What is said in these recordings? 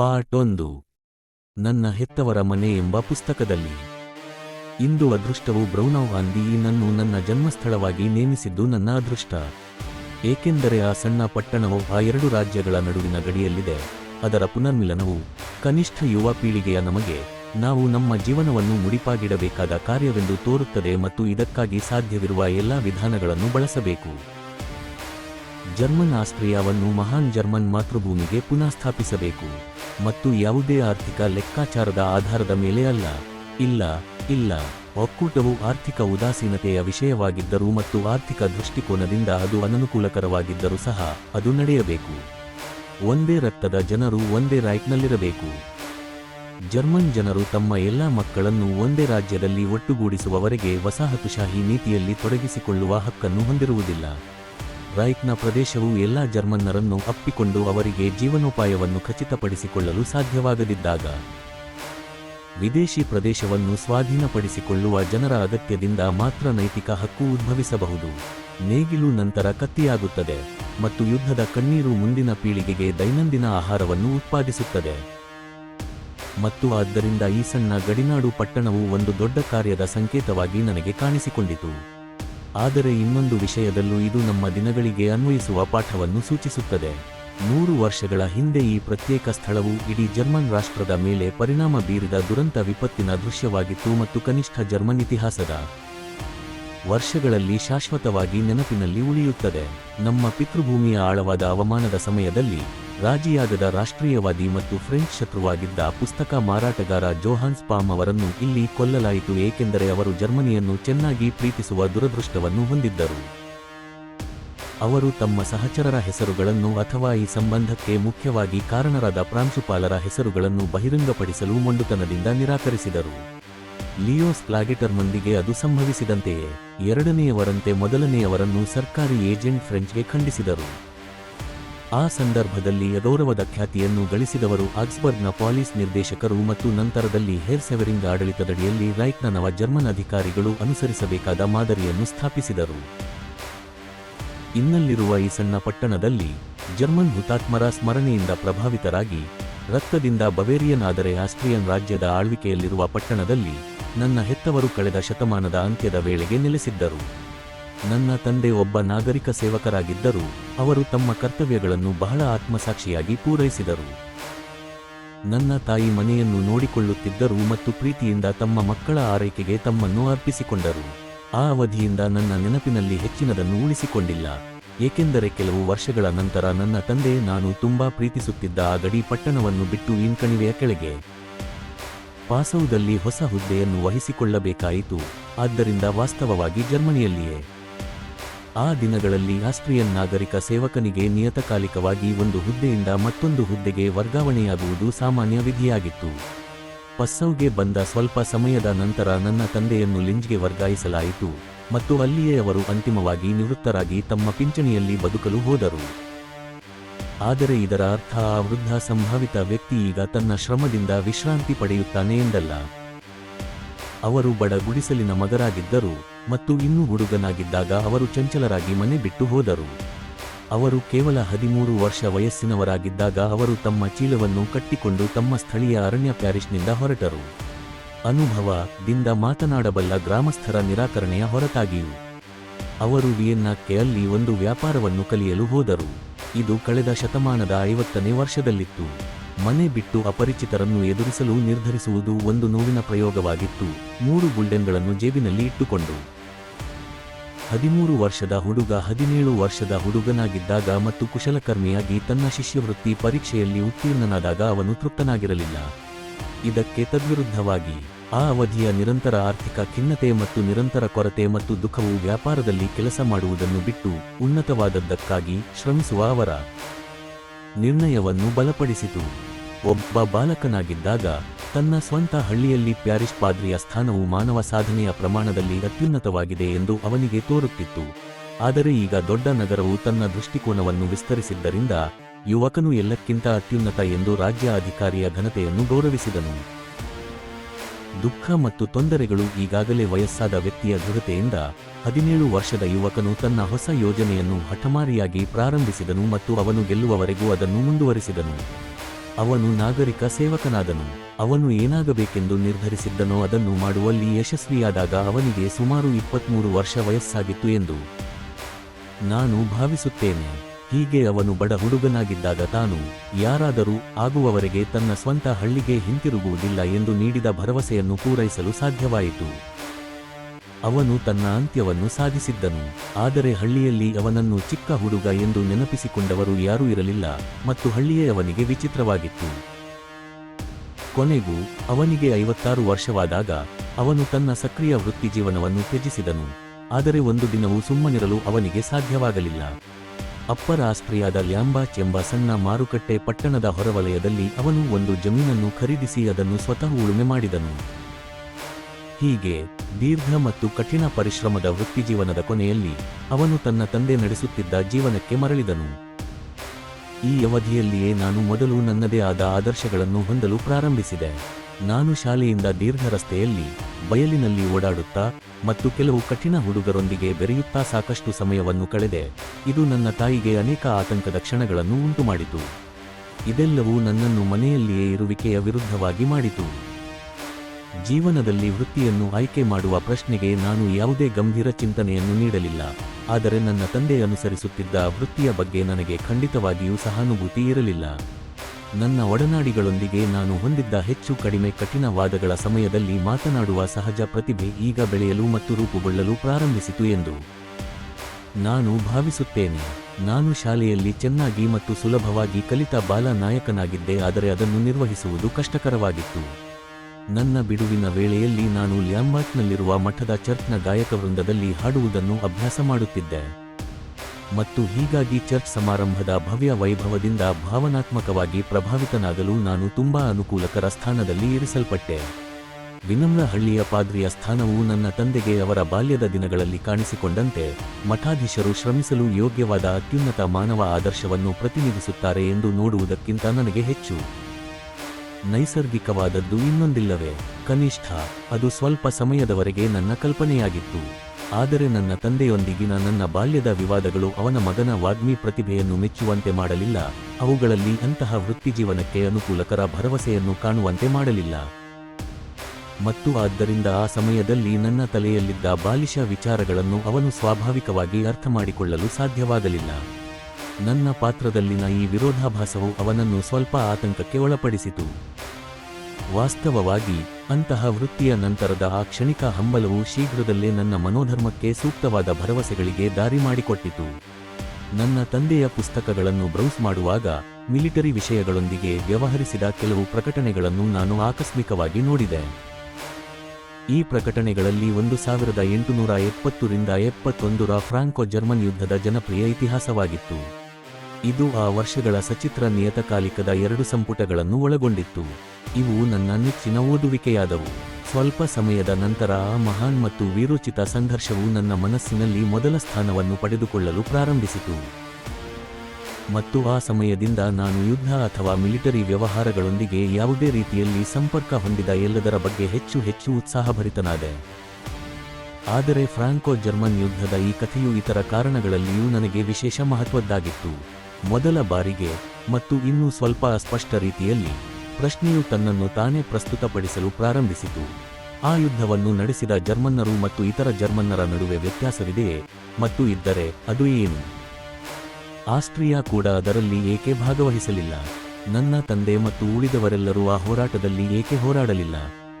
Part ಒಂದು. ನನ್ನ ಹೆತ್ತವರ ಮನೆ ಎಂಬ ಪುಸ್ತಕದಲ್ಲಿ. ಇಂದು ಅದೃಷ್ಟವು ಬ್ರೌನವ್ ಗಾಂಧಿ ನನ್ನ ಜನ್ಮಸ್ಥಳವಾಗಿ ನೇಮಿಸಿದ್ದು ನನ್ನ ಅದೃಷ್ಟ. ಏಕೆಂದರೆ ಆ ಸಣ್ಣ ಪಟ್ಟಣವು ಆ ಎರಡು ರಾಜ್ಯಗಳ ನಡುವಿನ ಗಡಿಯಲ್ಲಿದೆ. ಅದರ ಪುನರ್ಮಿಲನವು ಕನಿಷ್ಠ ಯುವ ಪೀಳಿಗೆಯ ನಮಗೆ, ನಾವು ನಮ್ಮ ಜೀವನವನ್ನು ಮುಡಿಪಾಗಿಡಬೇಕಾದ ಕಾರ್ಯವೆಂದು ತೋರುತ್ತದೆ ಮತ್ತು ಇದಕ್ಕಾಗಿ ಸಾಧ್ಯವಿರುವ ಎಲ್ಲಾ ವಿಧಾನಗಳನ್ನು ಬಳಸಬೇಕು. ಜರ್ಮನ್ ಆಸ್ಟ್ರಿಯಾವನ್ನು ಮಹಾನ್ ಜರ್ಮನ್ ಮಾತೃಭೂಮಿಗೆ ಪುನಃ ಸ್ಥಾಪಿಸಬೇಕು ಮತ್ತು ಯಾವುದೇ ಆರ್ಥಿಕ ಲೆಕ್ಕಾಚಾರದ ಆಧಾರದ ಮೇಲೆ ಅಲ್ಲ, ಇಲ್ಲ ಇಲ್ಲ, ಒಕ್ಕೂಟವು ಆರ್ಥಿಕ ಉದಾಸೀನತೆಯ ವಿಷಯವಾಗಿದ್ದರೂ ಮತ್ತು ಆರ್ಥಿಕ ದೃಷ್ಟಿಕೋನದಿಂದ ಅದು ಅನನುಕೂಲಕರವಾಗಿದ್ದರೂ ಸಹ ಅದು ನಡೆಯಬೇಕು. ಒಂದೇ ರಕ್ತದ ಜನರು ಒಂದೇ ರೈಟ್ನಲ್ಲಿರಬೇಕು ಜರ್ಮನ್ ಜನರು ತಮ್ಮ ಎಲ್ಲಾ ಮಕ್ಕಳನ್ನು ಒಂದೇ ರಾಜ್ಯದಲ್ಲಿ ಒಟ್ಟುಗೂಡಿಸುವವರೆಗೆ ವಸಾಹತುಶಾಹಿ ನೀತಿಯಲ್ಲಿ ತೊಡಗಿಸಿಕೊಳ್ಳುವ ಹಕ್ಕನ್ನು ಹೊಂದಿರುವುದಿಲ್ಲ. ರೈಟ್ನ ಪ್ರದೇಶವು ಎಲ್ಲಾ ಜರ್ಮನ್ನರನ್ನು ಅಪ್ಪಿಕೊಂಡು ಅವರಿಗೆ ಜೀವನೋಪಾಯವನ್ನು ಖಚಿತಪಡಿಸಿಕೊಳ್ಳಲು ಸಾಧ್ಯವಾಗದಿದ್ದಾಗ ವಿದೇಶಿ ಪ್ರದೇಶವನ್ನು ಸ್ವಾಧೀನಪಡಿಸಿಕೊಳ್ಳುವ ಜನರ ಅಗತ್ಯದಿಂದ ಮಾತ್ರ ನೈತಿಕ ಹಕ್ಕು ಉದ್ಭವಿಸಬಹುದು. ನೇಗಿಲು ನಂತರ ಕತ್ತಿಯಾಗುತ್ತದೆ ಮತ್ತು ಯುದ್ಧದ ಕಣ್ಣೀರು ಮುಂದಿನ ಪೀಳಿಗೆಗೆ ದೈನಂದಿನ ಆಹಾರವನ್ನು ಉತ್ಪಾದಿಸುತ್ತದೆ. ಮತ್ತು ಆದ್ದರಿಂದ ಈ ಸಣ್ಣ ಗಡಿನಾಡು ಪಟ್ಟಣವು ಒಂದು ದೊಡ್ಡ ಕಾರ್ಯದ ಸಂಕೇತವಾಗಿ ನನಗೆ ಕಾಣಿಸಿಕೊಂಡಿತು. ಆದರೆ ಇನ್ನೊಂದು ವಿಷಯದಲ್ಲೂ ಇದು ನಮ್ಮ ದಿನಗಳಿಗೆ ಅನ್ವಯಿಸುವ ಪಾಠವನ್ನು ಸೂಚಿಸುತ್ತದೆ. ನೂರು ವರ್ಷಗಳ ಹಿಂದೆ ಈ ಪ್ರತ್ಯೇಕ ಸ್ಥಳವು ಇಡೀ ಜರ್ಮನ್ ರಾಷ್ಟ್ರದ ಮೇಲೆ ಪರಿಣಾಮ ಬೀರಿದ ದುರಂತ ವಿಪತ್ತಿನ ದೃಶ್ಯವಾಗಿತ್ತು ಮತ್ತು ಕನಿಷ್ಠ ಜರ್ಮನ್ ಇತಿಹಾಸದ ವರ್ಷಗಳಲ್ಲಿ ಶಾಶ್ವತವಾಗಿ ನೆನಪಿನಲ್ಲಿ ಉಳಿಯುತ್ತದೆ. ನಮ್ಮ ಪಿತೃಭೂಮಿಯ ಆಳವಾದ ಅವಮಾನದ ಸಮಯದಲ್ಲಿ ರಾಜಿಯಾಗದ ರಾಷ್ಟ್ರೀಯವಾದಿ ಮತ್ತು ಫ್ರೆಂಚ್ ಶತ್ರುವಾಗಿದ್ದ ಪುಸ್ತಕ ಮಾರಾಟಗಾರ ಜೋಹಾನ್ಸ್ ಪಾಮ್ ಅವರನ್ನು ಇಲ್ಲಿ ಕೊಲ್ಲಲಾಯಿತು ಏಕೆಂದರೆ ಅವರು ಜರ್ಮನಿಯನ್ನು ಚೆನ್ನಾಗಿ ಪ್ರೀತಿಸುವ ದುರದೃಷ್ಟವನ್ನು ಹೊಂದಿದ್ದರು. ಅವರು ತಮ್ಮ ಸಹಚರರ ಹೆಸರುಗಳನ್ನು ಅಥವಾ ಈ ಸಂಬಂಧಕ್ಕೆ ಮುಖ್ಯವಾಗಿ ಕಾರಣರಾದ ಪ್ರಾಂಶುಪಾಲರ ಹೆಸರುಗಳನ್ನು ಬಹಿರಂಗಪಡಿಸಲು ಮೊಂಡುತನದಿಂದ ನಿರಾಕರಿಸಿದರು. ಲಿಯೋ ಸ್ಪ್ಲಾಗೆಟರ್ನೊಂದಿಗೆ ಅದು ಸಂಭವಿಸಿದಂತೆಯೇ, ಎರಡನೆಯವರಂತೆ ಮೊದಲನೆಯವರನ್ನು ಸರ್ಕಾರಿ ಏಜೆಂಟ್ ಫ್ರೆಂಚ್ಗೆ ಖಂಡಿಸಿದರು. ಆ ಸಂದರ್ಭದಲ್ಲಿ ಗೌರವದ ಖ್ಯಾತಿಯನ್ನು ಗಳಿಸಿದವರು ಆಕ್ಸ್ಬರ್ಗ್ನ ಪಾಲಿಸ್ ನಿರ್ದೇಶಕರು ಮತ್ತು ನಂತರದಲ್ಲಿ ಹೇರ್ಸೆವೆರಿಂಗ್ ಆಡಳಿತದಡಿಯಲ್ಲಿ ರೈಕ್ನ ನವ ಜರ್ಮನ್ ಅಧಿಕಾರಿಗಳು ಅನುಸರಿಸಬೇಕಾದ ಮಾದರಿಯನ್ನು ಸ್ಥಾಪಿಸಿದರು. ಇನ್ನಲ್ಲಿರುವ ಈ ಸಣ್ಣ ಪಟ್ಟಣದಲ್ಲಿ ಜರ್ಮನ್ ಹುತಾತ್ಮರ ಸ್ಮರಣೆಯಿಂದ ಪ್ರಭಾವಿತರಾಗಿ, ರಕ್ತದಿಂದ ಬವೇರಿಯನ್ ಆದರೆ ಆಸ್ಟ್ರಿಯನ್ ರಾಜ್ಯದ ಆಳ್ವಿಕೆಯಲ್ಲಿರುವ ಪಟ್ಟಣದಲ್ಲಿ ನನ್ನ ಹೆತ್ತವರು ಕಳೆದ ಶತಮಾನದ ಅಂತ್ಯದ ವೇಳೆಗೆ ನೆಲೆಸಿದ್ದರು. ನನ್ನ ತಂದೆ ಒಬ್ಬ ನಾಗರಿಕ ಸೇವಕರಾಗಿದ್ದರು ಅವರು ತಮ್ಮ ಕರ್ತವ್ಯಗಳನ್ನು ಬಹಳ ಆತ್ಮಸಾಕ್ಷಿಯಾಗಿ ಪೂರೈಸಿದರು. ನನ್ನ ತಾಯಿ ಮನೆಯನ್ನು ನೋಡಿಕೊಳ್ಳುತ್ತಿದ್ದರು ಮತ್ತು ಪ್ರೀತಿಯಿಂದ ತಮ್ಮ ಮಕ್ಕಳ ಆರೈಕೆಗೆ ತಮ್ಮನ್ನು ಅರ್ಪಿಸಿಕೊಂಡರು. ಆ ಅವಧಿಯಿಂದ ನನ್ನ ನೆನಪಿನಲ್ಲಿ ಹೆಚ್ಚಿನದನ್ನು ಉಳಿಸಿಕೊಂಡಿಲ್ಲ. ಏಕೆಂದರೆ ಕೆಲವು ವರ್ಷಗಳ ನಂತರ ನನ್ನ ತಂದೆ ನಾನು ತುಂಬಾ ಪ್ರೀತಿಸುತ್ತಿದ್ದ ಆ ಗಡಿ ಪಟ್ಟಣವನ್ನು ಬಿಟ್ಟು ಇನ್ಕಣಿವೆಯ ಕೆಳಗೆ ಪಾಸೌದಲ್ಲಿ ಹೊಸ ಹುದ್ದೆಯನ್ನು ವಹಿಸಿಕೊಳ್ಳಬೇಕಾಯಿತು. ಆದ್ದರಿಂದ ವಾಸ್ತವವಾಗಿ ಜರ್ಮನಿಯಲ್ಲಿಯೇ. ಆ ದಿನಗಳಲ್ಲಿ ಆಸ್ಟ್ರಿಯನ್ ನಾಗರಿಕ ಸೇವಕನಿಗೆ ನಿಯತಕಾಲಿಕವಾಗಿ ಒಂದು ಹುದ್ದೆಯಿಂದ ಮತ್ತೊಂದು ಹುದ್ದೆಗೆ ವರ್ಗಾವಣೆಯಾಗುವುದು ಸಾಮಾನ್ಯ ವಿಧಿಯಾಗಿತ್ತು. ಪಸ್ಸೌಗೆ ಬಂದ ಸ್ವಲ್ಪ ಸಮಯದ ನಂತರ ನನ್ನ ತಂದೆಯನ್ನು ಲಿಂಜ್ಗೆ ವರ್ಗಾಯಿಸಲಾಯಿತು ಮತ್ತು ಅಲ್ಲಿಯೇ ಅವರು ಅಂತಿಮವಾಗಿ ನಿವೃತ್ತರಾಗಿ ತಮ್ಮ ಪಿಂಚಣಿಯಲ್ಲಿ ಬದುಕಲು ಹೋದರು. ಆದರೆ ಇದರ ಅರ್ಥ ಆ ವೃದ್ಧ ಸಂಭಾವಿತ ವ್ಯಕ್ತಿ ಈಗ ತನ್ನ ಶ್ರಮದಿಂದ ವಿಶ್ರಾಂತಿ ಪಡೆಯುತ್ತಾನೆ ಎಂದಲ್ಲ. ಅವರು ಬಡ ಗುಡಿಸಲಿನ ಮಗರಾಗಿದ್ದರು. ಮತ್ತು ಇನ್ನೂ ಹುಡುಗನಾಗಿದ್ದಾಗ ಅವರು ಚಂಚಲರಾಗಿ ಮನೆ ಬಿಟ್ಟು ಹೋದರು. ಅವರು ಕೇವಲ ಹದಿಮೂರು ವರ್ಷ ವಯಸ್ಸಿನವರಾಗಿದ್ದಾಗ ಅವರು ತಮ್ಮ ಚೀಲವನ್ನು ಕಟ್ಟಿಕೊಂಡು ತಮ್ಮ ಸ್ಥಳೀಯ ಅರಣ್ಯ ಪ್ಯಾರಿಶ್ನಿಂದ ಹೊರಟರು. ಅನುಭವ ದಿಂದ ಮಾತನಾಡಬಲ್ಲ ಗ್ರಾಮಸ್ಥರ ನಿರಾಕರಣೆಯ ಹೊರತಾಗಿಯೂ ಅವರು ವಿಯೆನ್ನಾಕ್ಕೆ ಅಲ್ಲಿ ಒಂದು ವ್ಯಾಪಾರವನ್ನು ಕಲಿಯಲು ಹೋದರು. ಇದು ಕಳೆದ ಶತಮಾನದ ಐವತ್ತನೇ ವರ್ಷದಲ್ಲಿತ್ತು. ಮನೆ ಬಿಟ್ಟು ಅಪರಿಚಿತರನ್ನು ಎದುರಿಸಲು ನಿರ್ಧರಿಸುವುದು ಒಂದು ನೋವಿನ ಪ್ರಯೋಗವಾಗಿತ್ತು. ಮೂರು ಗುಲ್ಡೆನ್ಗಳನ್ನು ಜೇಬಿನಲ್ಲಿ ಇಟ್ಟುಕೊಂಡು ಹದಿಮೂರು ವರ್ಷದ ಹುಡುಗ ಹದಿನೇಳು ವರ್ಷದ ಹುಡುಗನಾಗಿದ್ದಾಗ ಮತ್ತು ಕುಶಲಕರ್ಮಿಯಾಗಿ ತನ್ನ ಶಿಷ್ಯವೃತ್ತಿ ಪರೀಕ್ಷೆಯಲ್ಲಿ ಉತ್ತೀರ್ಣನಾದಾಗ ಅವನು ತೃಪ್ತನಾಗಿರಲಿಲ್ಲ. ಇದಕ್ಕೆ ತದ್ವಿರುದ್ಧವಾಗಿ, ಆ ಅವಧಿಯ ನಿರಂತರ ಆರ್ಥಿಕ ಖಿನ್ನತೆ ಮತ್ತು ನಿರಂತರ ಕೊರತೆ ಮತ್ತು ದುಃಖವು ವ್ಯಾಪಾರದಲ್ಲಿ ಕೆಲಸ ಮಾಡುವುದನ್ನು ಬಿಟ್ಟು ಉನ್ನತವಾದದ್ದಕ್ಕಾಗಿ ಶ್ರಮಿಸುವ ಅವರ ನಿರ್ಣಯವನ್ನು ಬಲಪಡಿಸಿತು. ಒಬ್ಬ ಬಾಲಕನಾಗಿದ್ದಾಗ, ತನ್ನ ಸ್ವಂತ ಹಳ್ಳಿಯಲ್ಲಿ ಪ್ಯಾರಿಸ್ ಪಾದ್ರಿಯ ಸ್ಥಾನವು ಮಾನವ ಸಾಧನೆಯ ಪ್ರಮಾಣದಲ್ಲಿ ಅತ್ಯುನ್ನತವಾಗಿದೆ ಎಂದು ಅವನಿಗೆ ತೋರುತ್ತಿತ್ತು. ಆದರೆ ಈಗ ದೊಡ್ಡ ನಗರವು ತನ್ನ ದೃಷ್ಟಿಕೋನವನ್ನು ವಿಸ್ತರಿಸಿದ್ದರಿಂದ, ಯುವಕನು ಎಲ್ಲಕ್ಕಿಂತ ಅತ್ಯುನ್ನತ ಎಂದು ರಾಜ್ಯ ಅಧಿಕಾರಿಯ ಘನತೆಯನ್ನು ಗೌರವಿಸಿದನು. ದುಃಖ ಮತ್ತು ತೊಂದರೆಗಳು ಈಗಾಗಲೇ ವಯಸ್ಸಾದ ವ್ಯಕ್ತಿಯ ದೃಢತೆಯಿಂದ, ಹದಿನೇಳು ವರ್ಷದ ಯುವಕನು ತನ್ನ ಹೊಸ ಯೋಜನೆಯನ್ನು ಹಠಮಾರಿಯಾಗಿ ಪ್ರಾರಂಭಿಸಿದನು ಮತ್ತು ಅವನು ಗೆಲ್ಲುವವರೆಗೂ ಅದನ್ನು ಮುಂದುವರಿಸಿದನು. ಅವನು ನಾಗರಿಕ ಸೇವಕನಾದನು. ಅವನು ಏನಾಗಬೇಕೆಂದು ನಿರ್ಧರಿಸಿದ್ದನೋ ಅದನ್ನು ಮಾಡುವಲ್ಲಿ ಯಶಸ್ವಿಯಾದಾಗ ಅವನಿಗೆ ಸುಮಾರು ಇಪ್ಪತ್ಮೂರು ವರ್ಷ ವಯಸ್ಸಾಗಿತ್ತು ಎಂದು ನಾನು ಭಾವಿಸುತ್ತೇನೆ. ಹೀಗೆ ಅವನು ಬಡ ಹುಡುಗನಾಗಿದ್ದಾಗ ತಾನು ಯಾರಾದರೂ ಆಗುವವರೆಗೆ ತನ್ನ ಸ್ವಂತ ಹಳ್ಳಿಗೆ ಹಿಂತಿರುಗುವುದಿಲ್ಲ ಎಂದು ನೀಡಿದ ಭರವಸೆಯನ್ನು ಪೂರೈಸಲು ಸಾಧ್ಯವಾಯಿತು. ಅವನು ತನ್ನ ಅಂತ್ಯವನ್ನು ಸಾಧಿಸಿದ್ದನು. ಆದರೆ ಹಳ್ಳಿಯಲ್ಲಿ ಅವನನ್ನು ಚಿಕ್ಕ ಹುಡುಗ ಎಂದು ನೆನಪಿಸಿಕೊಂಡವರು ಯಾರೂ ಇರಲಿಲ್ಲ ಮತ್ತು ಹಳ್ಳಿಯೇ ಅವನಿಗೆ ವಿಚಿತ್ರವಾಗಿತ್ತು. ಕೊನೆಗೂ ಅವನಿಗೆ ಐವತ್ತಾರು ವರ್ಷವಾದಾಗ ಅವನು ತನ್ನ ಸಕ್ರಿಯ ವೃತ್ತಿಜೀವನವನ್ನು ತ್ಯಜಿಸಿದನು. ಆದರೆ ಒಂದು ದಿನವೂ ಸುಮ್ಮನಿರಲು ಅವನಿಗೆ ಸಾಧ್ಯವಾಗಲಿಲ್ಲ. ಅಪ್ಪರ ಆಸ್ತ್ರೆಯಾದ ಲ್ಯಾಂಬಾಚ್ ಎಂಬ ಸಣ್ಣ ಮಾರುಕಟ್ಟೆ ಪಟ್ಟಣದ ಹೊರವಲಯದಲ್ಲಿ ಅವನು ಒಂದು ಜಮೀನನ್ನು ಖರೀದಿಸಿ ಅದನ್ನು ಸ್ವತಃ ಉಳುಮೆ ಮಾಡಿದನು. ಹೀಗೆ ದೀರ್ಘ ಮತ್ತು ಕಠಿಣ ಪರಿಶ್ರಮದ ವೃತ್ತಿಜೀವನದ ಕೊನೆಯಲ್ಲಿ ಅವನು ತನ್ನ ತಂದೆ ನಡೆಸುತ್ತಿದ್ದ ಜೀವನಕ್ಕೆ ಮರಳಿದನು. ಈ ಅವಧಿಯಲ್ಲಿಯೇ ನಾನು ಮೊದಲು ನನ್ನದೇ ಆದ ಆದರ್ಶಗಳನ್ನು ಹೊಂದಲು ಪ್ರಾರಂಭಿಸಿದೆ. ನಾನು ಶಾಲೆಯಿಂದ ದೀರ್ಘ ರಸ್ತೆಯಲ್ಲಿ ಬಯಲಿನಲ್ಲಿ ಓಡಾಡುತ್ತಾ ಮತ್ತು ಕೆಲವು ಕಠಿಣ ಹುಡುಗರೊಂದಿಗೆ ಬೆರೆಯುತ್ತಾ ಸಾಕಷ್ಟು ಸಮಯವನ್ನು ಕಳೆದೆ. ಇದು ನನ್ನ ತಾಯಿಗೆ ಅನೇಕ ಆತಂಕದ ಕ್ಷಣಗಳನ್ನು ಉಂಟುಮಾಡಿತು. ಇದೆಲ್ಲವೂ ನನ್ನನ್ನು ಮನೆಯಲ್ಲಿಯೇ ಇರುವಿಕೆಯ ವಿರುದ್ಧವಾಗಿ ಮಾಡಿತು. ಜೀವನದಲ್ಲಿ ವೃತ್ತಿಯನ್ನು ಆಯ್ಕೆ ಮಾಡುವ ಪ್ರಶ್ನೆಗೆ ನಾನು ಯಾವುದೇ ಗಂಭೀರ ಚಿಂತನೆಯನ್ನು ನೀಡಲಿಲ್ಲ. ಆದರೆ ನನ್ನ ತಂದೆ ಅನುಸರಿಸುತ್ತಿದ್ದ ವೃತ್ತಿಯ ಬಗ್ಗೆ ನನಗೆ ಖಂಡಿತವಾಗಿಯೂ ಸಹಾನುಭೂತಿ ಇರಲಿಲ್ಲ. ನನ್ನ ಒಡನಾಡಿಗಳೊಂದಿಗೆ ನಾನು ಹೊಂದಿದ್ದ ಹೆಚ್ಚು ಕಡಿಮೆ ಕಠಿಣ ವಾದಗಳ ಸಮಯದಲ್ಲಿ ಮಾತನಾಡುವ ಸಹಜ ಪ್ರತಿಭೆ ಈಗ ಬೆಳೆಯಲು ಮತ್ತು ರೂಪುಗೊಳ್ಳಲು ಪ್ರಾರಂಭಿಸಿತು ಎಂದು ನಾನು ಭಾವಿಸುತ್ತೇನೆ. ನಾನು ಶಾಲೆಯಲ್ಲಿ ಚೆನ್ನಾಗಿ ಮತ್ತು ಸುಲಭವಾಗಿ ಕಲಿತ ಬಾಲ ನಾಯಕನಾಗಿದ್ದೆ, ಆದರೆ ಅದನ್ನು ನಿರ್ವಹಿಸುವುದು ಕಷ್ಟಕರವಾಗಿತ್ತು. ನನ್ನ ಬಿಡುವಿನ ವೇಳೆಯಲ್ಲಿ ನಾನು ಲ್ಯಾಂಬಾಟ್ನಲ್ಲಿರುವ ಮಠದ ಚರ್ಚ್ನ ಗಾಯಕ ವೃಂದದಲ್ಲಿ ಹಾಡುವುದನ್ನು ಅಭ್ಯಾಸ ಮಾಡುತ್ತಿದ್ದೆ. ಮತ್ತು ಹೀಗಾಗಿ ಚರ್ಚ್ ಸಮಾರಂಭದ ಭವ್ಯ ವೈಭವದಿಂದ ಭಾವನಾತ್ಮಕವಾಗಿ ಪ್ರಭಾವಿತನಾಗಲು ನಾನು ತುಂಬಾ ಅನುಕೂಲಕರ ಸ್ಥಾನದಲ್ಲಿ ಇರಿಸಲ್ಪಟ್ಟೆ. ವಿನಮ್ರ ಹಳ್ಳಿಯ ಪಾದ್ರಿಯ ಸ್ಥಾನವು ನನ್ನ ತಂದೆಗೆ ಅವರ ಬಾಲ್ಯದ ದಿನಗಳಲ್ಲಿ ಕಾಣಿಸಿಕೊಂಡಂತೆ ಮಠಾಧೀಶರು ಶ್ರಮಿಸಲು ಯೋಗ್ಯವಾದ ಅತ್ಯುನ್ನತ ಮಾನವ ಆದರ್ಶವನ್ನು ಪ್ರತಿನಿಧಿಸುತ್ತಾರೆ ಎಂದು ನೋಡುವುದಕ್ಕಿಂತ ನನಗೆ ಹೆಚ್ಚು. ನೈಸರ್ಗಿಕವಾದದ್ದು ಇನ್ನೊಂದಿಲ್ಲವೇ? ಕನಿಷ್ಠ, ಅದು ಸ್ವಲ್ಪ ಸಮಯದವರೆಗೆ ನನ್ನ ಕಲ್ಪನೆಯಾಗಿತ್ತು. ಆದರೆ ನನ್ನ ತಂದೆಯೊಂದಿಗಿನ ನನ್ನ ಬಾಲ್ಯದ ವಿವಾದಗಳು ಅವನ ಮಗನ ವಾಗ್ಮಿ ಪ್ರತಿಭೆಯನ್ನು ಮೆಚ್ಚುವಂತೆ ಮಾಡಲಿಲ್ಲ. ಅವುಗಳಲ್ಲಿ ಅಂತಹ ವೃತ್ತಿಜೀವನಕ್ಕೆ ಅನುಕೂಲಕರ ಭರವಸೆಯನ್ನು ಕಾಣುವಂತೆ ಮಾಡಲಿಲ್ಲ. ಮತ್ತು ಆದ್ದರಿಂದ ಆ ಸಮಯದಲ್ಲಿ ನನ್ನ ತಲೆಯಲ್ಲಿದ್ದ ಬಾಲಿಶ ವಿಚಾರಗಳನ್ನು ಅವನು ಸ್ವಾಭಾವಿಕವಾಗಿ ಅರ್ಥಮಾಡಿಕೊಳ್ಳಲು ಸಾಧ್ಯವಾಗಲಿಲ್ಲ. ನನ್ನ ಪಾತ್ರದಲ್ಲಿನ ಈ ವಿರೋಧಾಭಾಸವು ಅವನನ್ನು ಸ್ವಲ್ಪ ಆತಂಕಕ್ಕೆ ಒಳಪಡಿಸಿತು. ವಾಸ್ತವವಾಗಿ, ಅಂತಹ ವೃತ್ತಿಯ ನಂತರದ ಆ ಕ್ಷಣಿಕ ಹಂಬಲವು ಶೀಘ್ರದಲ್ಲೇ ನನ್ನ ಮನೋಧರ್ಮಕ್ಕೆ ಸೂಕ್ತವಾದ ಭರವಸೆಗಳಿಗೆ ದಾರಿ ಮಾಡಿಕೊಟ್ಟಿತು. ನನ್ನ ತಂದೆಯ ಪುಸ್ತಕಗಳನ್ನು ಬ್ರೌಸ್ ಮಾಡುವಾಗ, ಮಿಲಿಟರಿ ವಿಷಯಗಳೊಂದಿಗೆ ವ್ಯವಹರಿಸಿದ ಕೆಲವು ಪ್ರಕಟಣೆಗಳನ್ನು ನಾನು ಆಕಸ್ಮಿಕವಾಗಿ ನೋಡಿದೆ. ಈ ಪ್ರಕಟಣೆಗಳಲ್ಲಿ ಒಂದು ಸಾವಿರದ ಎಂಟುನೂರ ಎಪ್ಪತ್ತರಿಂದ ಎಪ್ಪತ್ತೊಂದರ ಫ್ರಾಂಕೋ ಜರ್ಮನ್ ಯುದ್ಧದ ಜನಪ್ರಿಯ ಇತಿಹಾಸವಾಗಿತ್ತು. ಇದು ಆ ವರ್ಷಗಳ ಸಚಿತ್ರ ನಿಯತಕಾಲಿಕದ ಎರಡು ಸಂಪುಟಗಳನ್ನು ಒಳಗೊಂಡಿತ್ತು. ಇವು ನನ್ನ ನೆಚ್ಚಿನ ಓದುವಿಕೆಯಾದವು. ಸ್ವಲ್ಪ ಸಮಯದ ನಂತರ ಆ ಮಹಾನ್ ಮತ್ತು ವೀರೋಚಿತ ಸಂಘರ್ಷವು ನನ್ನ ಮನಸ್ಸಿನಲ್ಲಿ ಮೊದಲ ಸ್ಥಾನವನ್ನು ಪಡೆದುಕೊಳ್ಳಲು ಪ್ರಾರಂಭಿಸಿತು. ಮತ್ತು ಆ ಸಮಯದಿಂದ ನಾನು ಯುದ್ಧ ಅಥವಾ ಮಿಲಿಟರಿ ವ್ಯವಹಾರಗಳೊಂದಿಗೆ ಯಾವುದೇ ರೀತಿಯಲ್ಲಿ ಸಂಪರ್ಕ ಹೊಂದಿದ ಎಲ್ಲದರ ಬಗ್ಗೆ ಹೆಚ್ಚು ಹೆಚ್ಚು ಉತ್ಸಾಹಭರಿತನಾದೆ. ಆದರೆ ಫ್ರಾಂಕೋ ಜರ್ಮನ್ ಯುದ್ಧದ ಈ ಕಥೆಯು ಇತರ ಕಾರಣಗಳಲ್ಲಿಯೂ ನನಗೆ ವಿಶೇಷ ಮಹತ್ವದ್ದಾಗಿತ್ತು. ಮೊದಲ ಬಾರಿಗೆ ಮತ್ತು ಇನ್ನೂ ಸ್ವಲ್ಪ ಅಸ್ಪಷ್ಟ ರೀತಿಯಲ್ಲಿ ಪ್ರಶ್ನೆಯು ತನ್ನನ್ನು ತಾನೇ ಪ್ರಸ್ತುತಪಡಿಸಲು ಪ್ರಾರಂಭಿಸಿತು. ಆ ಯುದ್ಧವನ್ನು ನಡೆಸಿದ ಜರ್ಮನ್ನರು ಮತ್ತು ಇತರ ಜರ್ಮನ್ನರ ನಡುವೆ ವ್ಯತ್ಯಾಸವಿದೆಯೇ ಮತ್ತು ಇದ್ದರೆ ಅದು ಏನು? ಆಸ್ಟ್ರಿಯಾ ಕೂಡ ಅದರಲ್ಲಿ ಏಕೆ ಭಾಗವಹಿಸಲಿಲ್ಲ? ನನ್ನ ತಂದೆ ಮತ್ತು ಉಳಿದವರೆಲ್ಲರೂ ಆ ಹೋರಾಟದಲ್ಲಿ ಏಕೆ ಹೋರಾಡಲಿಲ್ಲ?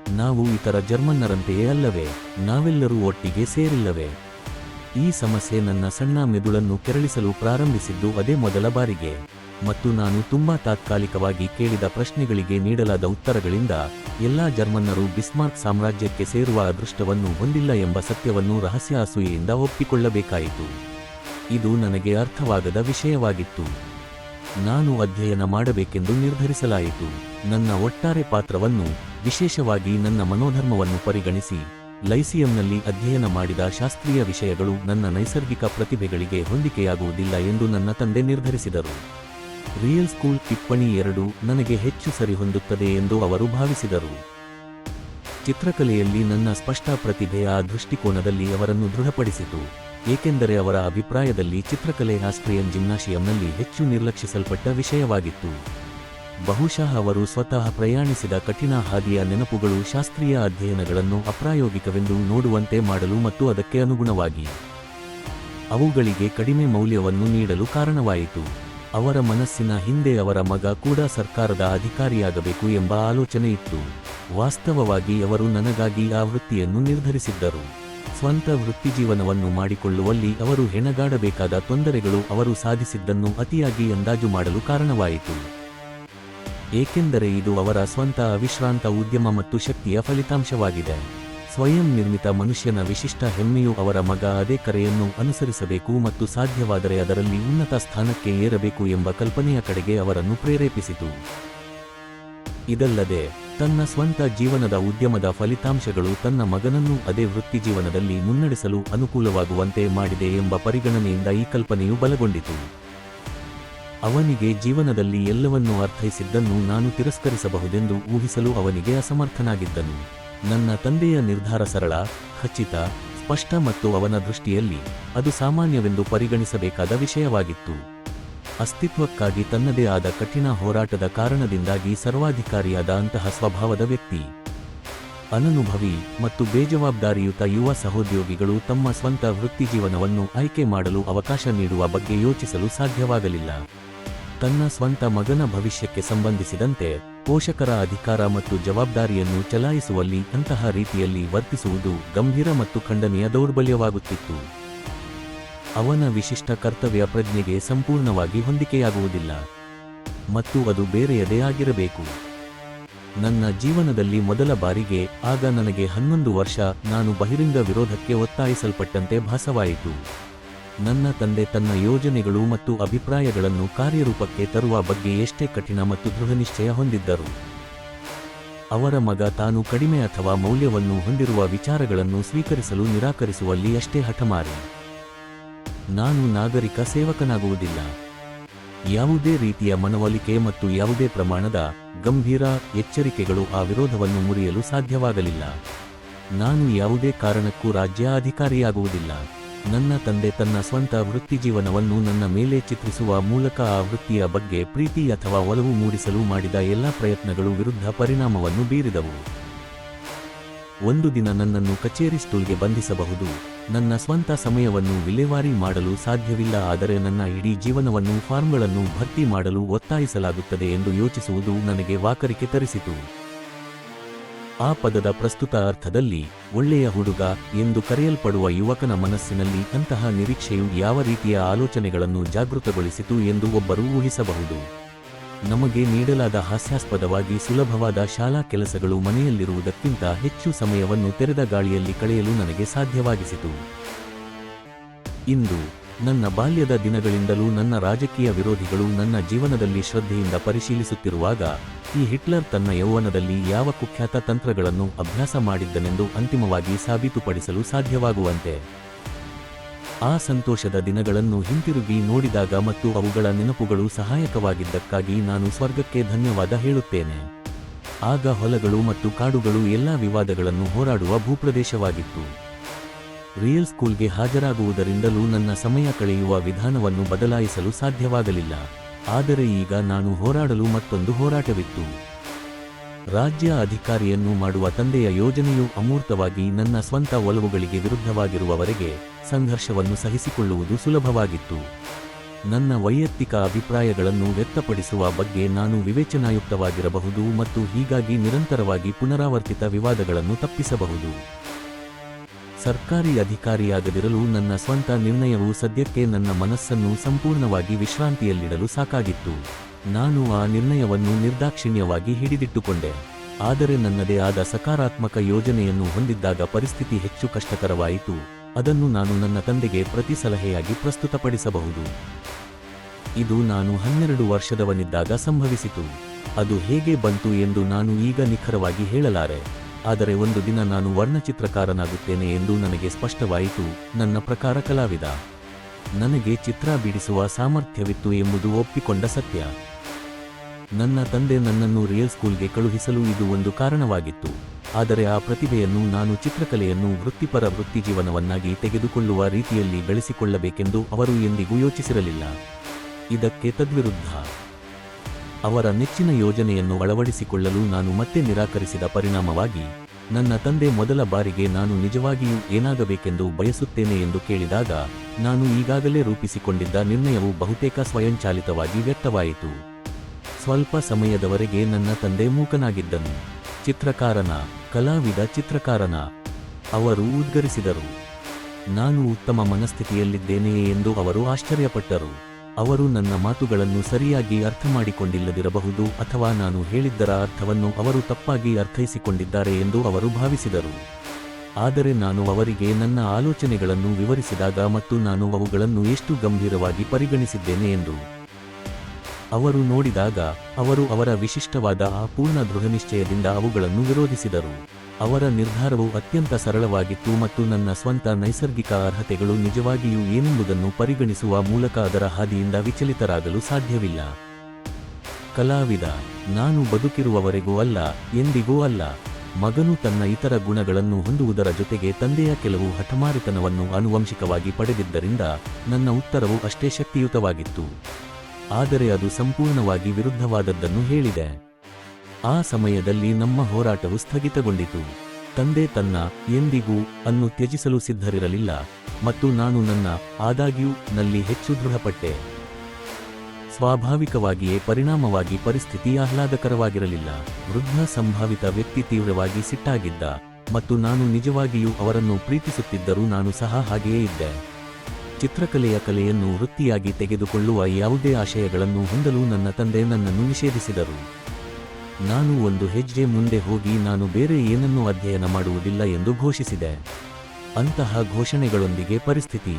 ನಾವು ಇತರ ಜರ್ಮನ್ನರಂತೆಯೇ ಅಲ್ಲವೇ? ನಾವೆಲ್ಲರೂ ಒಟ್ಟಿಗೆ ಸೇರಿಲ್ಲವೇ? ಈ ಸಮಸ್ಯೆ ನನ್ನ ಸಣ್ಣ ಮೆದುಳನ್ನು ಕೆರಳಿಸಲು ಪ್ರಾರಂಭಿಸಿದ್ದು ಅದೇ ಮೊದಲ ಬಾರಿಗೆ. ಮತ್ತು ನಾನು ತುಂಬಾ ತಾತ್ಕಾಲಿಕವಾಗಿ ಕೇಳಿದ ಪ್ರಶ್ನೆಗಳಿಗೆ ನೀಡಲಾದ ಉತ್ತರಗಳಿಂದ, ಎಲ್ಲಾ ಜರ್ಮನ್ನರು ಬಿಸ್ಮಾರ್ಕ್ ಸಾಮ್ರಾಜ್ಯಕ್ಕೆ ಸೇರುವ ಅದೃಷ್ಟವನ್ನು ಹೊಂದಿಲ್ಲ ಎಂಬ ಸತ್ಯವನ್ನು ರಹಸ್ಯ ಅಸೂಯೆಯಿಂದ ಒಪ್ಪಿಕೊಳ್ಳಬೇಕಾಯಿತು. ಇದು ನನಗೆ ಅರ್ಥವಾಗದ ವಿಷಯವಾಗಿತ್ತು. ನಾನು ಅಧ್ಯಯನ ಮಾಡಬೇಕೆಂದು ನಿರ್ಧರಿಸಲಾಯಿತು. ನನ್ನ ಒಟ್ಟಾರೆ ಪಾತ್ರವನ್ನು, ವಿಶೇಷವಾಗಿ ನನ್ನ ಮನೋಧರ್ಮವನ್ನು ಪರಿಗಣಿಸಿ ಲೈಸಿಯಂನಲ್ಲಿ ಅಧ್ಯಯನ ಮಾಡಿದ ಶಾಸ್ತ್ರೀಯ ವಿಷಯಗಳು ನನ್ನ ನೈಸರ್ಗಿಕ ಪ್ರತಿಭೆಗಳಿಗೆ ಹೊಂದಿಕೆಯಾಗುವುದಿಲ್ಲ ಎಂದು ನನ್ನ ತಂದೆ ನಿರ್ಧರಿಸಿದರು. ರಿಯಲ್ ಸ್ಕೂಲ್ ಟಿಪ್ಪಣಿ ಎರಡು ನನಗೆ ಹೆಚ್ಚು ಸರಿಹೊಂದುತ್ತದೆ ಎಂದು ಅವರು ಭಾವಿಸಿದರು. ಚಿತ್ರಕಲೆಯಲ್ಲಿ ನನ್ನ ಸ್ಪಷ್ಟ ಪ್ರತಿಭೆ ಆ ದೃಷ್ಟಿಕೋನದಲ್ಲಿ ಅವರನ್ನು ದೃಢಪಡಿಸಿತು, ಏಕೆಂದರೆ ಅವರ ಅಭಿಪ್ರಾಯದಲ್ಲಿ ಚಿತ್ರಕಲೆ ಆಸ್ಟ್ರಿಯನ್ ಜಿಮ್ನಾಶಿಯಂನಲ್ಲಿ ಹೆಚ್ಚು ನಿರ್ಲಕ್ಷಿಸಲ್ಪಟ್ಟ ವಿಷಯವಾಗಿತ್ತು. ಬಹುಶಃ ಅವರು ಸ್ವತಃ ಪ್ರಯಾಣಿಸಿದ ಕಠಿಣ ಹಾದಿಯ ನೆನಪುಗಳು ಶಾಸ್ತ್ರೀಯ ಅಧ್ಯಯನಗಳನ್ನು ಅಪ್ರಾಯೋಗಿಕವೆಂದು ನೋಡುವಂತೆ ಮಾಡಲು ಮತ್ತು ಅದಕ್ಕೆ ಅನುಗುಣವಾಗಿ ಅವುಗಳಿಗೆ ಕಡಿಮೆ ಮೌಲ್ಯವನ್ನು ನೀಡಲು ಕಾರಣವಾಯಿತು. ಅವರ ಮನಸ್ಸಿನ ಹಿಂದೆ ಅವರ ಮಗ ಕೂಡ ಸರ್ಕಾರದ ಅಧಿಕಾರಿಯಾಗಬೇಕು ಎಂಬ ಆಲೋಚನೆ ಇತ್ತು. ವಾಸ್ತವವಾಗಿ ಅವರು ನನಗಾಗಿ ಆ ವೃತ್ತಿಯನ್ನು ನಿರ್ಧರಿಸಿದ್ದರು. ಸ್ವಂತ ವೃತ್ತಿಜೀವನವನ್ನು ಮಾಡಿಕೊಳ್ಳುವಲ್ಲಿ ಅವರು ಹೆಣಗಾಡಬೇಕಾದ ತೊಂದರೆಗಳು ಅವರು ಸಾಧಿಸಿದ್ದನ್ನು ಅತಿಯಾಗಿ ಅಂದಾಜು ಮಾಡಲು ಕಾರಣವಾಯಿತು. ಏಕೆಂದರೆ ಇದು ಅವರ ಸ್ವಂತ ಅವಿಶ್ರಾಂತ ಉದ್ಯಮ ಮತ್ತು ಶಕ್ತಿಯ ಫಲಿತಾಂಶವಾಗಿದೆ. ಸ್ವಯಂ ನಿರ್ಮಿತ ಮನುಷ್ಯನ ವಿಶಿಷ್ಟ ಹೆಮ್ಮೆಯು ಅವರ ಮಗ ಅದೇ ಕರೆಯನ್ನು ಅನುಸರಿಸಬೇಕು ಮತ್ತು ಸಾಧ್ಯವಾದರೆ ಅದರಲ್ಲಿ ಉನ್ನತ ಸ್ಥಾನಕ್ಕೆ ಏರಬೇಕು ಎಂಬ ಕಲ್ಪನೆಯ ಕಡೆಗೆ ಅವರನ್ನು ಪ್ರೇರೇಪಿಸಿತು. ಇದಲ್ಲದೆ, ತನ್ನ ಸ್ವಂತ ಜೀವನದ ಉದ್ಯಮದ ಫಲಿತಾಂಶಗಳು ತನ್ನ ಮಗನನ್ನು ಅದೇ ವೃತ್ತಿ ಜೀವನದಲ್ಲಿ ಮುನ್ನಡೆಸಲು ಅನುಕೂಲವಾಗುವಂತೆ ಮಾಡಿದೆ ಎಂಬ ಪರಿಗಣನೆಯಿಂದ ಈ ಕಲ್ಪನೆಯು ಬಲಗೊಂಡಿತು. ಅವನಿಗೆ ಜೀವನದಲ್ಲಿ ಎಲ್ಲವನ್ನೂ ಅರ್ಥೈಸಿದ್ದನ್ನು ನಾನು ತಿರಸ್ಕರಿಸಬಹುದೆಂದು ಊಹಿಸಲು ಅವನಿಗೆ ಅಸಮರ್ಥನಾಗಿದ್ದನು. ನನ್ನ ತಂದೆಯ ನಿರ್ಧಾರ ಸರಳ, ಖಚಿತ, ಸ್ಪಷ್ಟ ಮತ್ತು ಅವನ ದೃಷ್ಟಿಯಲ್ಲಿ ಅದು ಸಾಮಾನ್ಯವೆಂದು ಪರಿಗಣಿಸಬೇಕಾದ ವಿಷಯವಾಗಿತ್ತು. ಅಸ್ತಿತ್ವಕ್ಕಾಗಿ ತನ್ನದೇ ಆದ ಕಠಿಣ ಹೋರಾಟದ ಕಾರಣದಿಂದಾಗಿ ಸರ್ವಾಧಿಕಾರಿಯಾದ ಅಂತಹ ಸ್ವಭಾವದ ವ್ಯಕ್ತಿ. ಅನನುಭವಿ ಮತ್ತು ಬೇಜವಾಬ್ದಾರಿಯುತ ಯುವ ಸಹೋದ್ಯೋಗಿಗಳು ತಮ್ಮ ಸ್ವಂತ ವೃತ್ತಿಜೀವನವನ್ನು ಆಯ್ಕೆ ಮಾಡಲು ಅವಕಾಶ ನೀಡುವ ಬಗ್ಗೆ ಯೋಚಿಸಲು ಸಾಧ್ಯವಾಗಲಿಲ್ಲ. ತನ್ನ ಸ್ವಂತ ಮಗನ ಭವಿಷ್ಯಕ್ಕೆ ಸಂಬಂಧಿಸಿದಂತೆ ಪೋಷಕರ ಅಧಿಕಾರ ಮತ್ತು ಜವಾಬ್ದಾರಿಯನ್ನು ಚಲಾಯಿಸುವಲ್ಲಿ ಅಂತಹ ರೀತಿಯಲ್ಲಿ ವರ್ತಿಸುವುದು ಗಂಭೀರ ಮತ್ತು ಖಂಡನೀಯ ದೌರ್ಬಲ್ಯವಾಗುತ್ತಿತ್ತು. ಅವನ ವಿಶಿಷ್ಟ ಕರ್ತವ್ಯ ಪ್ರಜ್ಞೆಗೆ ಸಂಪೂರ್ಣವಾಗಿ ಹೊಂದಿಕೆಯಾಗುವುದಿಲ್ಲ. ಮತ್ತು ಅದು ಬೇರೆಯದೇ ಆಗಿರಬೇಕು. ನನ್ನ ಜೀವನದಲ್ಲಿ ಮೊದಲ ಬಾರಿಗೆ ಆಗ ನನಗೆ ಹನ್ನೊಂದು ವರ್ಷ ನಾನು ಬಹಿರಂಗ ವಿರೋಧಕ್ಕೆ ಒತ್ತಾಯಿಸಲ್ಪಟ್ಟಂತೆ ಭಾಸವಾಯಿತು. ನನ್ನ ತಂದೆ ತನ್ನ ಯೋಜನೆಗಳು ಮತ್ತು ಅಭಿಪ್ರಾಯಗಳನ್ನು ಕಾರ್ಯರೂಪಕ್ಕೆ ತರುವ ಬಗ್ಗೆ ಎಷ್ಟೇ ಕಠಿಣ ಮತ್ತು ದೃಢನಿಶ್ಚಯ ಹೊಂದಿದ್ದರು. ಅವರ ಮಗ ತಾನು ಕಡಿಮೆ ಅಥವಾ ಮೌಲ್ಯವನ್ನು ಹೊಂದಿರುವ ವಿಚಾರಗಳನ್ನು ಸ್ವೀಕರಿಸಲು ನಿರಾಕರಿಸುವಲ್ಲಿ ಅಷ್ಟೇ ಹಠಮಾರಿ. ನಾನು ನಾಗರಿಕ ಸೇವಕನಾಗುವುದಿಲ್ಲ. ಯಾವುದೇ ರೀತಿಯ ಮನವೊಲಿಕೆ ಮತ್ತು ಯಾವುದೇ ಪ್ರಮಾಣದ ಗಂಭೀರ ಎಚ್ಚರಿಕೆಗಳು ಆ ವಿರೋಧವನ್ನು ಮುರಿಯಲು ಸಾಧ್ಯವಾಗಲಿಲ್ಲ. ನಾನು ಯಾವುದೇ ಕಾರಣಕ್ಕೂ ರಾಜ್ಯ ಅಧಿಕಾರಿಯಾಗುವುದಿಲ್ಲ ನನ್ನ ತಂದೆ ತನ್ನ ಸ್ವಂತ ವೃತ್ತಿಜೀವನವನ್ನು ನನ್ನ ಮೇಲೆ ಚಿತ್ರಿಸುವ ಮೂಲಕ ಆ ವೃತ್ತಿಯ ಬಗ್ಗೆ ಪ್ರೀತಿ ಅಥವಾ ಒಲವು ಮೂಡಿಸಲು ಮಾಡಿದ ಎಲ್ಲ ಪ್ರಯತ್ನಗಳು ವಿರುದ್ಧ ಪರಿಣಾಮವನ್ನು ಬೀರಿದವು. ಒಂದು ದಿನ ನನ್ನನ್ನು ಕಚೇರಿ ಸ್ಟೂಲ್ಗೆ ಬಂಧಿಸಬಹುದು. ನನ್ನ ಸ್ವಂತ ಸಮಯವನ್ನು ವಿಲೇವಾರಿ ಮಾಡಲು ಸಾಧ್ಯವಿಲ್ಲ ಆದರೆ ನನ್ನ ಇಡೀ ಜೀವನವನ್ನು ಫಾರ್ಮ್ಗಳನ್ನು ಭರ್ತಿ ಮಾಡಲು ಒತ್ತಾಯಿಸಲಾಗುತ್ತದೆ ಎಂದು ಯೋಚಿಸುವುದು ನನಗೆ ವಾಕರಿಕೆ ತರಿಸಿತು. ಆ ಪದದ ಪ್ರಸ್ತುತ ಅರ್ಥದಲ್ಲಿ ಒಳ್ಳೆಯ ಹುಡುಗ ಎಂದು ಕರೆಯಲ್ಪಡುವ ಯುವಕನ ಮನಸ್ಸಿನಲ್ಲಿ ಅಂತಹ ನಿರೀಕ್ಷೆಯು ಯಾವ ರೀತಿಯ ಆಲೋಚನೆಗಳನ್ನು ಜಾಗೃತಗೊಳಿಸಿತು ಎಂದು ಒಬ್ಬರು ಊಹಿಸಬಹುದು. ನಮಗೆ ನೀಡಲಾದ ಹಾಸ್ಯಾಸ್ಪದವಾಗಿ ಸುಲಭವಾದ ಶಾಲಾ ಕೆಲಸಗಳು ಮನೆಯಲ್ಲಿರುವುದಕ್ಕಿಂತ ಹೆಚ್ಚು ಸಮಯವನ್ನು ತೆರೆದ ಗಾಳಿಯಲ್ಲಿ ಕಳೆಯಲು ನನಗೆ ಸಾಧ್ಯವಾಗಿಸಿತು. ಇಂದು ನನ್ನ ಬಾಲ್ಯದ ದಿನಗಳಿಂದಲೂ ನನ್ನ ರಾಜಕೀಯ ವಿರೋಧಿಗಳು ನನ್ನ ಜೀವನದಲ್ಲಿ ಶ್ರದ್ಧೆಯಿಂದ ಪರಿಶೀಲಿಸುತ್ತಿರುವಾಗ, ಈ ಹಿಟ್ಲರ್ ತನ್ನ ಯೌವನದಲ್ಲಿ ಯಾವ ಕುಖ್ಯಾತ ತಂತ್ರಗಳನ್ನು ಅಭ್ಯಾಸ ಮಾಡಿದ್ದನೆಂದು ಅಂತಿಮವಾಗಿ ಸಾಬೀತುಪಡಿಸಲು ಸಾಧ್ಯವಾಗುವಂತೆ. ಆ ಸಂತೋಷದ ದಿನಗಳನ್ನು ಹಿಂತಿರುಗಿ ನೋಡಿದಾಗ ಮತ್ತು ಅವುಗಳ ನೆನಪುಗಳು ಸಹಾಯಕವಾಗಿದ್ದಕ್ಕಾಗಿ ನಾನು ಸ್ವರ್ಗಕ್ಕೆ ಧನ್ಯವಾದ ಹೇಳುತ್ತೇನೆ. ಆಗ ಹೊಲಗಳು ಮತ್ತು ಕಾಡುಗಳು ಎಲ್ಲಾ ವಿವಾದಗಳನ್ನು ಹೋರಾಡುವ ಭೂಪ್ರದೇಶವಾಗಿತ್ತು. ರಿಯಲ್ ಸ್ಕೂಲ್ಗೆ ಹಾಜರಾಗುವುದರಿಂದಲೂ ನನ್ನ ಸಮಯ ಕಳೆಯುವ ವಿಧಾನವನ್ನು ಬದಲಾಯಿಸಲು ಸಾಧ್ಯವಾಗಲಿಲ್ಲ. ಆದರೆ ಈಗ ನಾನು ಹೋರಾಡಲು ಮತ್ತೊಂದು ಹೋರಾಟವಿತ್ತು. ರಾಜ್ಯ ಅಧಿಕಾರಿಯನ್ನು ಮಾಡುವ ತಂದೆಯ ಯೋಜನೆಯು ಅಮೂರ್ತವಾಗಿ ನನ್ನ ಸ್ವಂತ ಒಲವುಗಳಿಗೆ ವಿರುದ್ಧವಾಗಿರುವವರೆಗೆ ಸಂಘರ್ಷವನ್ನು ಸಹಿಸಿಕೊಳ್ಳುವುದು ಸುಲಭವಾಗಿತ್ತು. ನನ್ನ ವೈಯಕ್ತಿಕ ಅಭಿಪ್ರಾಯಗಳನ್ನು ವ್ಯಕ್ತಪಡಿಸುವ ಬಗ್ಗೆ ನಾನು ವಿವೇಚನಾಯುಕ್ತವಾಗಿರಬಹುದು ಮತ್ತು ಹೀಗಾಗಿ ನಿರಂತರವಾಗಿ ಪುನರಾವರ್ತಿತ ವಿವಾದಗಳನ್ನು ತಪ್ಪಿಸಬಹುದು. ಸರ್ಕಾರಿ ಅಧಿಕಾರಿಯಾಗದಿರಲು ನನ್ನ ಸ್ವಂತ ನಿರ್ಣಯವು ಸದ್ಯಕ್ಕೆ ನನ್ನ ಮನಸ್ಸನ್ನು ಸಂಪೂರ್ಣವಾಗಿ ವಿಶ್ರಾಂತಿಯಲ್ಲಿಡಲು ಸಾಕಾಗಿತ್ತು. ನಾನು ಆ ನಿರ್ಣಯವನ್ನು ನಿರ್ದಾಕ್ಷಿಣ್ಯವಾಗಿ ಹಿಡಿದಿಟ್ಟುಕೊಂಡೆ. ಆದರೆ ನನ್ನದೇ ಆದ ಸಕಾರಾತ್ಮಕ ಯೋಜನೆಯನ್ನು ಹೊಂದಿದ್ದಾಗ ಪರಿಸ್ಥಿತಿ ಹೆಚ್ಚು ಕಷ್ಟಕರವಾಯಿತು. ಅದನ್ನು ನಾನು ನನ್ನ ತಂದೆಗೆ ಪ್ರತಿ ಸಲಹೆಯಾಗಿ ಪ್ರಸ್ತುತಪಡಿಸಬಹುದು. ಇದು ನಾನು ಹನ್ನೆರಡು ವರ್ಷದವನಿದ್ದಾಗ ಸಂಭವಿಸಿತು. ಅದು ಹೇಗೆ ಬಂತು ಎಂದು ನಾನು ಈಗ ನಿಖರವಾಗಿ ಹೇಳಲಾರೆ. ಆದರೆ ಒಂದು ದಿನ ನಾನು ವರ್ಣಚಿತ್ರಕಾರನಾಗುತ್ತೇನೆ ಎಂದು ನನಗೆ ಸ್ಪಷ್ಟವಾಯಿತು, ನನ್ನ ಪ್ರಕಾರ ಕಲಾವಿದ. ನನಗೆ ಚಿತ್ರ ಬಿಡಿಸುವ ಸಾಮರ್ಥ್ಯವಿತ್ತು ಎಂಬುದು ಒಪ್ಪಿಕೊಂಡ ಸತ್ಯ. ನನ್ನ ತಂದೆ ನನ್ನನ್ನು ರಿಯಲ್ ಸ್ಕೂಲ್ಗೆ ಕಳುಹಿಸಲು ಇದು ಒಂದು ಕಾರಣವಾಗಿತ್ತು. ಆದರೆ ಆ ಪ್ರತಿಭೆಯನ್ನು ನಾನು ಚಿತ್ರಕಲೆಯನ್ನು ವೃತ್ತಿಪರ ವೃತ್ತಿಜೀವನವನ್ನಾಗಿ ತೆಗೆದುಕೊಳ್ಳುವ ರೀತಿಯಲ್ಲಿ ಬೆಳೆಸಿಕೊಳ್ಳಬೇಕೆಂದು ಅವರು ಎಂದಿಗೂ ಯೋಚಿಸಿರಲಿಲ್ಲ. ಇದಕ್ಕೆ ತದ್ವಿರುದ್ಧ. ಅವರ ನೆಚ್ಚಿನ ಯೋಜನೆಯನ್ನು ಅಳವಡಿಸಿಕೊಳ್ಳಲು ನಾನು ಮತ್ತೆ ನಿರಾಕರಿಸಿದ ಪರಿಣಾಮವಾಗಿ, ನನ್ನ ತಂದೆ ಮೊದಲ ಬಾರಿಗೆ ನಾನು ನಿಜವಾಗಿಯೂ ಏನಾಗಬೇಕೆಂದು ಬಯಸುತ್ತೇನೆ ಎಂದು ಕೇಳಿದಾಗ, ನಾನು ಈಗಾಗಲೇ ರೂಪಿಸಿಕೊಂಡಿದ್ದ ನಿರ್ಣಯವು ಬಹುತೇಕ ಸ್ವಯಂಚಾಲಿತವಾಗಿ ವ್ಯಕ್ತವಾಯಿತು ಸ್ವಲ್ಪ ಸಮಯದವರೆಗೆ ನನ್ನ ತಂದೆ ಮೂಕನಾಗಿದ್ದನು. ಚಿತ್ರಕಾರನ, ಕಲಾವಿದ ಚಿತ್ರಕಾರನ, ಅವರು ಉದ್ಗರಿಸಿದರು. ನಾನು ಉತ್ತಮ ಮನಸ್ಥಿತಿಯಲ್ಲಿದ್ದೇನೆಯೇ ಎಂದು ಅವರು ಆಶ್ಚರ್ಯಪಟ್ಟರು. ಅವರು ನನ್ನ ಮಾತುಗಳನ್ನು ಸರಿಯಾಗಿ ಅರ್ಥಮಾಡಿಕೊಂಡಿಲ್ಲದಿರಬಹುದು ಅಥವಾ ನಾನು ಹೇಳಿದ್ದರ ಅರ್ಥವನ್ನು ಅವರು ತಪ್ಪಾಗಿ ಅರ್ಥೈಸಿಕೊಂಡಿದ್ದಾರೆ ಎಂದು ಅವರು ಭಾವಿಸಿದರು. ಆದರೆ ನಾನು ಅವರಿಗೆ ನನ್ನ ಆಲೋಚನೆಗಳನ್ನು ವಿವರಿಸಿದಾಗ ಮತ್ತು ನಾನು ಅವುಗಳನ್ನು ಎಷ್ಟು ಗಂಭೀರವಾಗಿ ಪರಿಗಣಿಸಿದ್ದೇನೆ ಎಂದು ಅವರು ನೋಡಿದಾಗ, ಅವರು ಅವರ ವಿಶಿಷ್ಟವಾದ ಆ ಪೂರ್ಣ ದೃಢನಿಶ್ಚಯದಿಂದ ಅವುಗಳನ್ನು ವಿರೋಧಿಸಿದರು. ಅವರ ನಿರ್ಧಾರವು ಅತ್ಯಂತ ಸರಳವಾಗಿತ್ತು ಮತ್ತು ನನ್ನ ಸ್ವಂತ ನೈಸರ್ಗಿಕ ಅರ್ಹತೆಗಳು ನಿಜವಾಗಿಯೂ ಏನೆಂಬುದನ್ನು ಪರಿಗಣಿಸುವ ಮೂಲಕ ಅದರ ಹಾದಿಯಿಂದ ವಿಚಲಿತರಾಗಲು ಸಾಧ್ಯವಿಲ್ಲ. ಕಲಾವಿದ, ನಾನು ಬದುಕಿರುವವರೆಗೂ ಅಲ್ಲ, ಎಂದಿಗೂ ಅಲ್ಲ. ಮಗನು ತನ್ನ ಇತರ ಗುಣಗಳನ್ನು ಹೊಂದುವುದರ ಜೊತೆಗೆ ತಂದೆಯ ಕೆಲವು ಹಠಮಾರಿತನವನ್ನು ಆನುವಂಶಿಕವಾಗಿ ಪಡೆದಿದ್ದರಿಂದ ನನ್ನ ಉತ್ತರವು ಅಷ್ಟೇ ಶಕ್ತಿಯುತವಾಗಿತ್ತು. ಆದರೆ ಅದು ಸಂಪೂರ್ಣವಾಗಿ ವಿರುದ್ಧವಾದದ್ದನ್ನು ಹೇಳಿದೆ. ಆ ಸಮಯದಲ್ಲಿ ನಮ್ಮ ಹೋರಾಟವು ಸ್ಥಗಿತಗೊಂಡಿತು. ತಂದೆ ತನ್ನ ಎಂದಿಗೂ ಅನ್ನು ತ್ಯಜಿಸಲು ಸಿದ್ಧರಿರಲಿಲ್ಲ ಮತ್ತು ನಾನು ನನ್ನ ಆದಾಗ್ಯೂ ನಲ್ಲಿ ಹೆಚ್ಚು ದೃಢಪಟ್ಟೆ. ಸ್ವಾಭಾವಿಕವಾಗಿಯೇ ಪರಿಣಾಮವಾಗಿ ಪರಿಸ್ಥಿತಿ ಆಹ್ಲಾದಕರವಾಗಿರಲಿಲ್ಲ. ವೃದ್ಧ ಸಂಭಾವಿತ ವ್ಯಕ್ತಿ ತೀವ್ರವಾಗಿ ಸಿಟ್ಟಾಗಿದ್ದ ಮತ್ತು ನಾನು ನಿಜವಾಗಿಯೂ ಅವರನ್ನು ಪ್ರೀತಿಸುತ್ತಿದ್ದರೂ ನಾನು ಸಹ ಹಾಗೆಯೇ ಇದ್ದೆ. ಚಿತ್ರಕಲೆಯ ಕಲೆಯನ್ನು ವೃತ್ತಿಯಾಗಿ ತೆಗೆದುಕೊಳ್ಳುವ ಯಾವುದೇ ಆಶಯಗಳನ್ನು ಹೊಂದಲು ನನ್ನ ತಂದೆ ನನ್ನನ್ನು ನಿಷೇಧಿಸಿದರು. ನಾನು ಒಂದು ಹೆಜ್ಜೆ ಮುಂದೆ ಹೋಗಿ ನಾನು ಬೇರೆ ಏನನ್ನೂ ಅಧ್ಯಯನ ಮಾಡುವುದಿಲ್ಲ ಎಂದು ಘೋಷಿಸಿದೆ. ಅಂತಹ ಘೋಷಣೆಗಳೊಂದಿಗೆ ಪರಿಸ್ಥಿತಿ